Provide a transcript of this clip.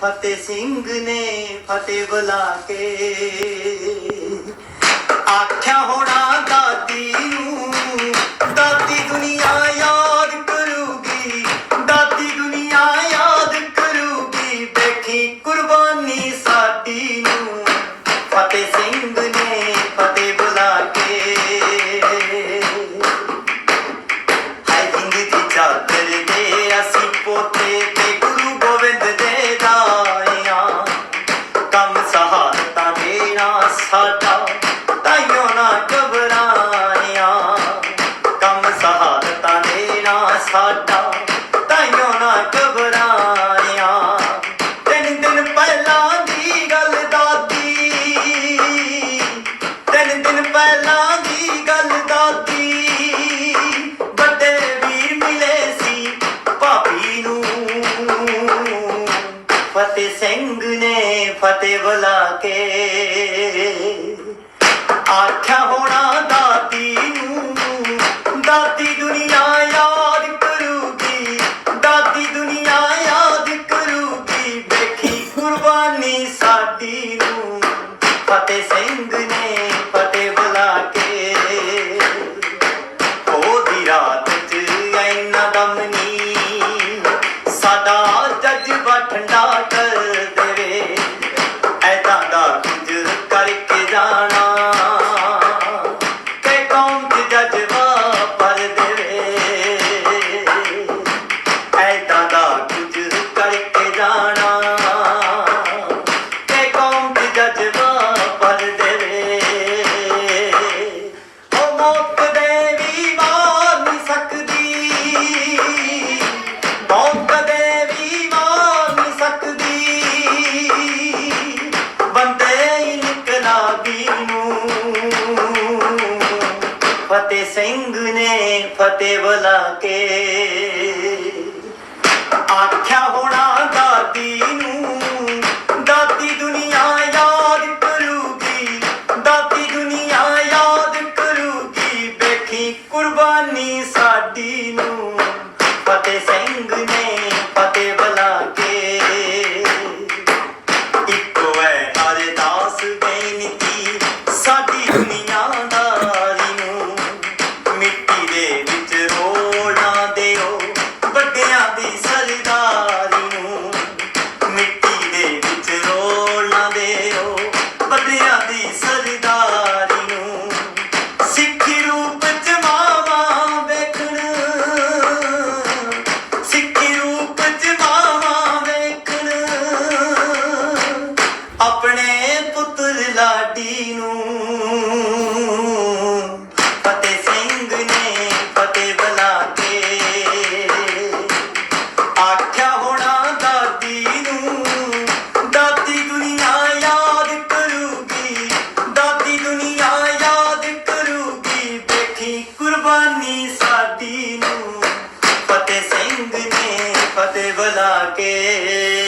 ਫਤਿਹ ਸਿੰਘ ਨੇ ਫਤਿਹ ਬੁਲਾ ਕੇ ਆਖਿਆ ਹੋਣਾ ਸਾਡਾ, ਤਾਈਓ ਨਾ ਘਬਰਾਇਆ ਕੰਮ ਸਹਾਰਤਾ ਦੇਣਾ ਸਾਡਾ, ਤਾਈਓ ਨਾ ਘਬਰਾਇਆ ਤਿੰਨ ਦਿਨ ਪਹਿਲਾਂ ਦੀ ਗੱਲ ਦਾਦੀ, ਤਿੰਨ ਦਿਨ ਪਹਿਲਾਂ ਦੀ ਗੱਲ ਦਾਦੀ। ਵੱਡੇ ਵੀਰ ਮਿਲੇ ਸੀ ਭਾਬੀ ਨੂੰ, ਫਤਿਹ ਸਿੰਘ ਫਤਿਹ ਬੁਲਾ ਕੇ। ਆਖਿਆ ਹੋਣਾ ਦਾਦੀ ਮੌਤ ਜਜ਼ਬਾ ਪਰ ਦੇਵੇ। ਉਹ ਮੌਤ ਦੇ ਵੀ ਮਾਰ ਨਹੀਂ ਸਕਦੀ। ਮੌਤ ਦੇ ਵੀ ਮਾਰ ਨਹੀਂ ਸਕਦੀ। ਬੰਦੇ ਇਨਕਲਾਬੀ ਨੂੰ। ਫਤਿਹ ਸਿੰਘ ਨੇ ਫਤਿਹ ਬੁਲਾ ਕੇ ਆਖਿਆ ਹੋਣਾ ਬੁਲਾ ਕੇ